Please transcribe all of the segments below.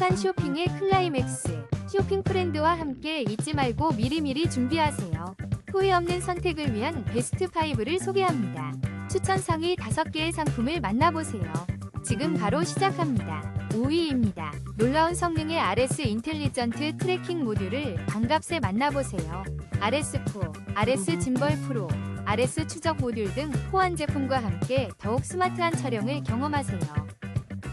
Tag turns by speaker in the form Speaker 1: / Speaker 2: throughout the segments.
Speaker 1: 행복한 쇼핑의 클라이맥스. 쇼핑 프렌드와 함께 잊지 말고 미리미리 준비하세요. 후회 없는 선택을 위한 베스트 5를 소개합니다. 추천 상위 5개의 상품을 만나보세요. 지금 바로 시작합니다. 5위입니다. 놀라운 성능의 RS 인텔리전트 트래킹 모듈을 반값에 만나보세요. RS4, RS 짐벌 프로, RS 추적 모듈 등 호환 제품과 함께 더욱 스마트한 촬영을 경험하세요.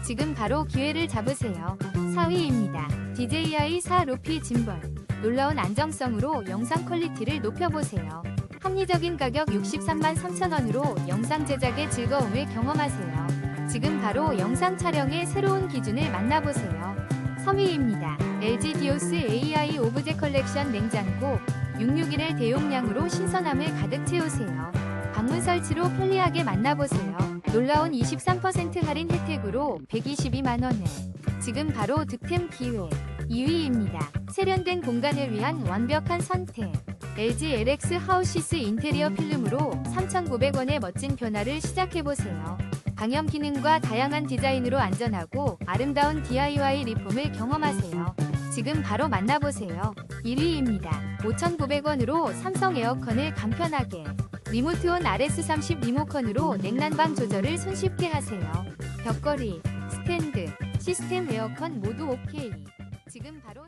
Speaker 1: 지금 바로 기회를 잡으세요. 4위입니다. DJI 4 루피 짐벌. 놀라운 안정성으로 영상 퀄리티를 높여보세요. 합리적인 가격 63만 3천원으로 영상 제작의 즐거움을 경험하세요. 지금 바로 영상 촬영의 새로운 기준을 만나보세요. 3위입니다. LG 디오스 AI 오브제 컬렉션 냉장고 661을 대용량으로 신선함을 가득 채우세요. 방문 설치로 편리하게 만나보세요. 놀라운 23% 할인 혜택으로 122만 원에 지금 바로 득템 기회 2위입니다. 세련된 공간을 위한 완벽한 선택 LG LX 하우시스 인테리어 필름으로 3,900원의 멋진 변화를 시작해보세요. 방염 기능과 다양한 디자인으로 안전하고 아름다운 DIY 리폼을 경험하세요. 지금 바로 만나보세요. 1위입니다. 5,900원으로 삼성 에어컨을 간편하게 리모트온 RS30 리모컨으로 냉난방 조절을 손쉽게 하세요. 벽걸이, 스탠드, 시스템 에어컨 모두 OK. 지금 바로